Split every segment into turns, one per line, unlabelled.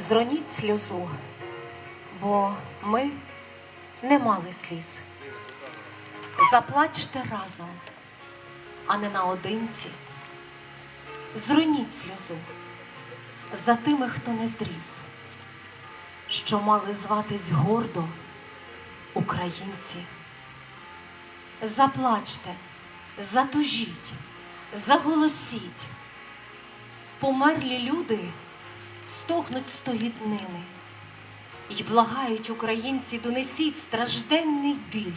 Зроніть сльозу, бо ми не мали сліз. Заплачте разом, а не наодинці. Зроніть сльозу за тими, хто не зріс, що мали зватись гордо українці. Заплачте, затужіть, заголосіть. Померлі люди стогнуть стогіднини й благають українці, донесіть стражденний біль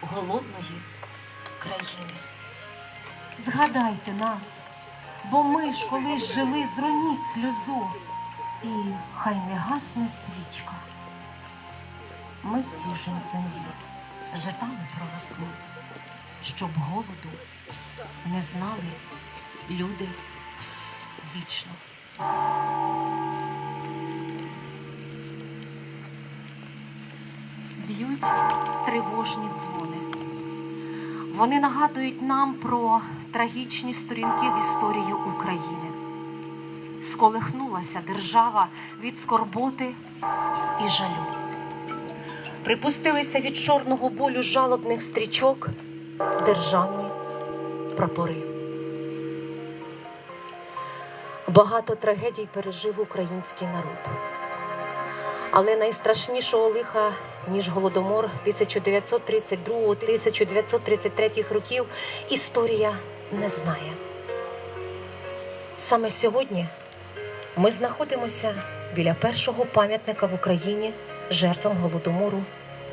голодної країни. Згадайте нас, бо ми ж колись жили, зроніть сльозу, і хай не гасне свічка. Ми в цій же землі житами проросли, щоб голоду не знали люди вічно. Б'ють тривожні дзвони. Вони нагадують нам про трагічні сторінки в історії України. Сколихнулася держава від скорботи і жалю. Припустилися від чорного болю жалобних стрічок державні прапори. Багато трагедій пережив український народ. Але найстрашнішого лиха, ніж голодомор 1932-1933 років, історія не знає. Саме сьогодні ми знаходимося біля першого пам'ятника в Україні жертвам голодомору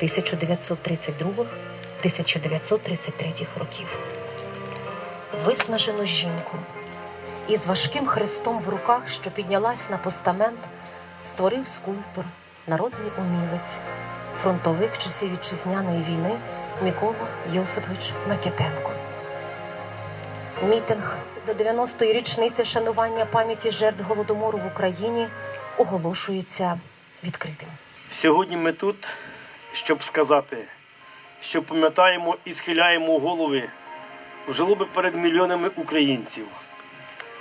1932-1933 років. Виснажену жінку із важким хрестом в руках, що піднялась на постамент, створив скульптор, народний умілець, фронтовик часів вітчизняної війни Микола Йосипович Микитенко. Мітинг до 90-ї річниці вшанування пам'яті жертв голодомору в Україні оголошується відкритим.
Сьогодні ми тут, щоб сказати, що пам'ятаємо і схиляємо голови в жалоби перед мільйонами українців,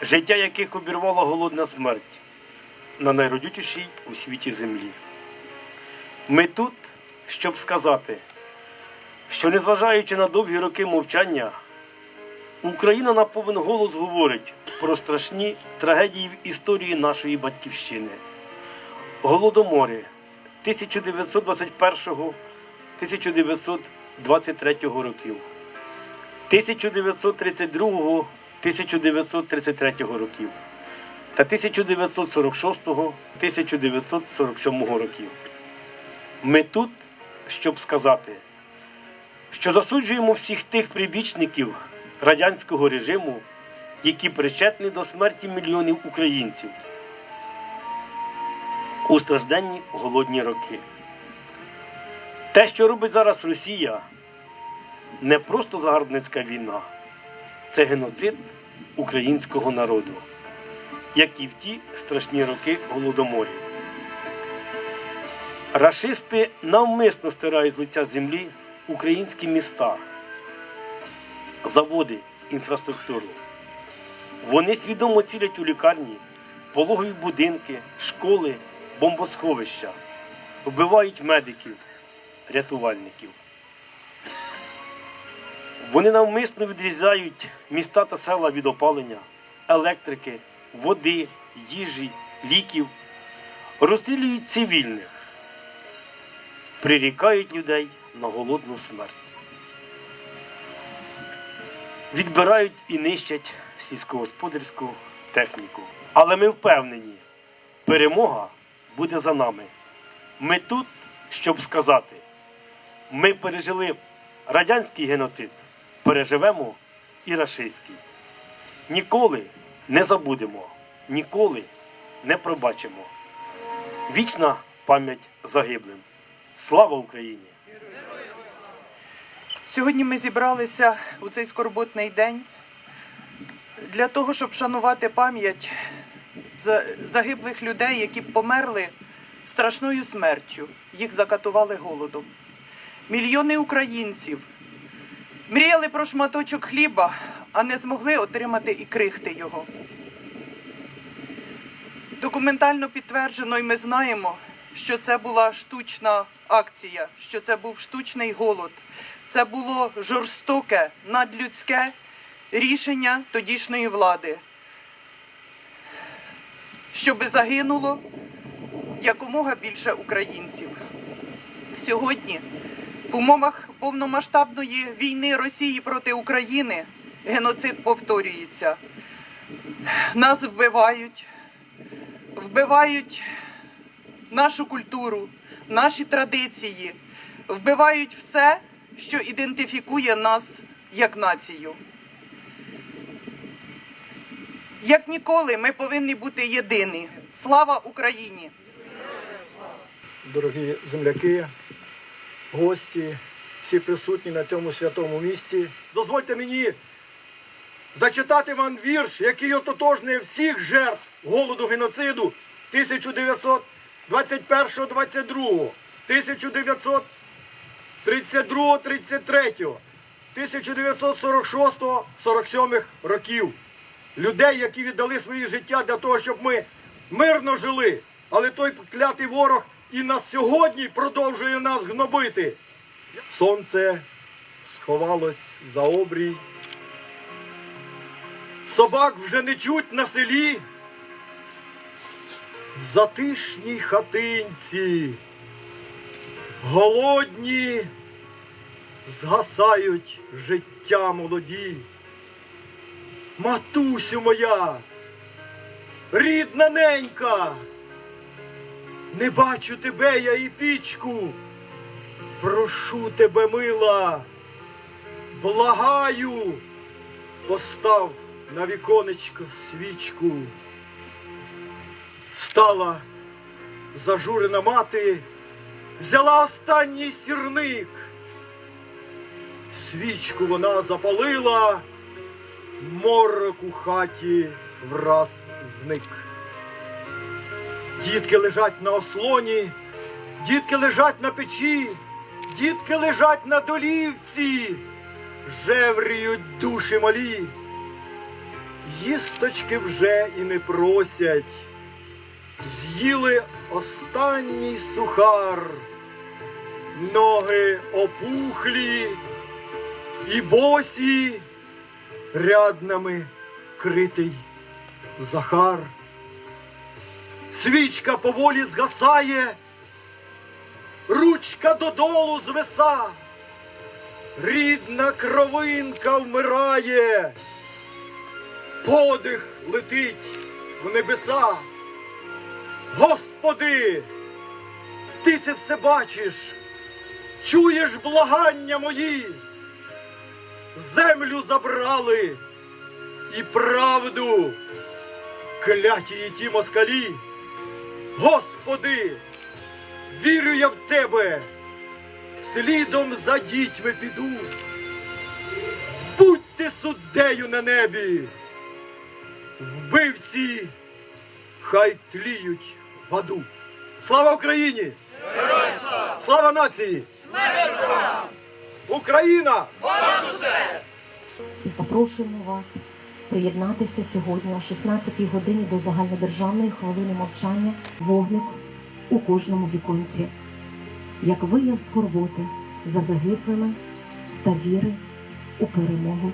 життя яких обірвала голодна смерть на найродючішій у світі землі. Ми тут, щоб сказати, що незважаючи на довгі роки мовчання, Україна на повен голос говорить про страшні трагедії в історії нашої батьківщини. Голодомори 1921-1923 років, 1932-1933 років та 1946-1947 років. Ми тут, щоб сказати, що засуджуємо всіх тих прибічників радянського режиму, які причетні до смерті мільйонів українців у стражденні голодні роки. Те, що робить зараз Росія, не просто загарбницька війна, це геноцид українського народу, як і в ті страшні роки голодоморів. Рашисти навмисно стирають з лиця землі українські міста, заводи, інфраструктуру. Вони свідомо цілять у лікарні, пологові будинки, школи, бомбосховища, вбивають медиків, рятувальників. Вони навмисно відрізають міста та села від опалення, електрики, води, їжі, ліків, розстрілюють цивільних, прирікають людей на голодну смерть. Відбирають і нищать сільськогосподарську техніку. Але ми впевнені, перемога буде за нами. Ми тут, щоб сказати, ми пережили радянський геноцид, переживемо і рашистський. Ніколи не забудемо, ніколи не пробачимо. Вічна пам'ять загиблим. Слава Україні!
Сьогодні ми зібралися у цей скорботний день для того, щоб вшанувати пам'ять загиблих людей, які померли страшною смертю. Їх закатували голодом. Мільйони українців мріяли про шматочок хліба, а не змогли отримати і крихти його. Документально підтверджено, і ми знаємо, що це була штучна акція, що це був штучний голод. Це було жорстоке, надлюдське рішення тодішньої влади, щоб загинуло якомога більше українців. Сьогодні, в умовах повномасштабної війни Росії проти України, геноцид повторюється. Нас вбивають, вбивають нашу культуру, наші традиції, вбивають все, що ідентифікує нас як націю. Як ніколи, ми повинні бути єдині. Слава Україні!
дорогі земляки, гості, всі присутні на цьому святому місці. Дозвольте мені зачитати вам вірш, який ототожнює всіх жертв голоду геноциду 1921-22, 1932-33, 1946-47 років. Людей, які віддали свої життя для того, щоб ми мирно жили. Але той клятий ворог і на сьогодні продовжує нас гнобити. Сонце сховалось за обрій. Собак вже не чуть на селі. Затишній хатинці. Голодні згасають життя молоді. Матусю моя, рідна ненька, не бачу тебе я і пічку. Прошу тебе, мила, благаю, постав на віконечко свічку. Стала зажурена мати, взяла останній сірник. Свічку вона запалила, морок у хаті враз зник. Дітки лежать на ослоні, дітки лежать на печі, дітки лежать на долівці, жевріють душі малі. Їсточки вже і не просять, з'їли останній сухар, ноги опухлі і босі. Ряднами критий Захар. Свічка поволі згасає, ручка додолу звиса, рідна кровинка вмирає, подих летить в небеса. Господи, ти це все бачиш, чуєш благання мої, землю забрали і правду кляті ті москалі. Господи, вірю я в тебе, слідом за дітьми піду. Будьте суддею на небі, вбивці, хай тліють в аду. Слава Україні! Слава нації! Україна!
і запрошуємо вас приєднатися сьогодні о 16-й годині до загальнодержавної хвилини мовчання вогник у кожному віконці, як вияв скорботи за загиблими та віри у перемогу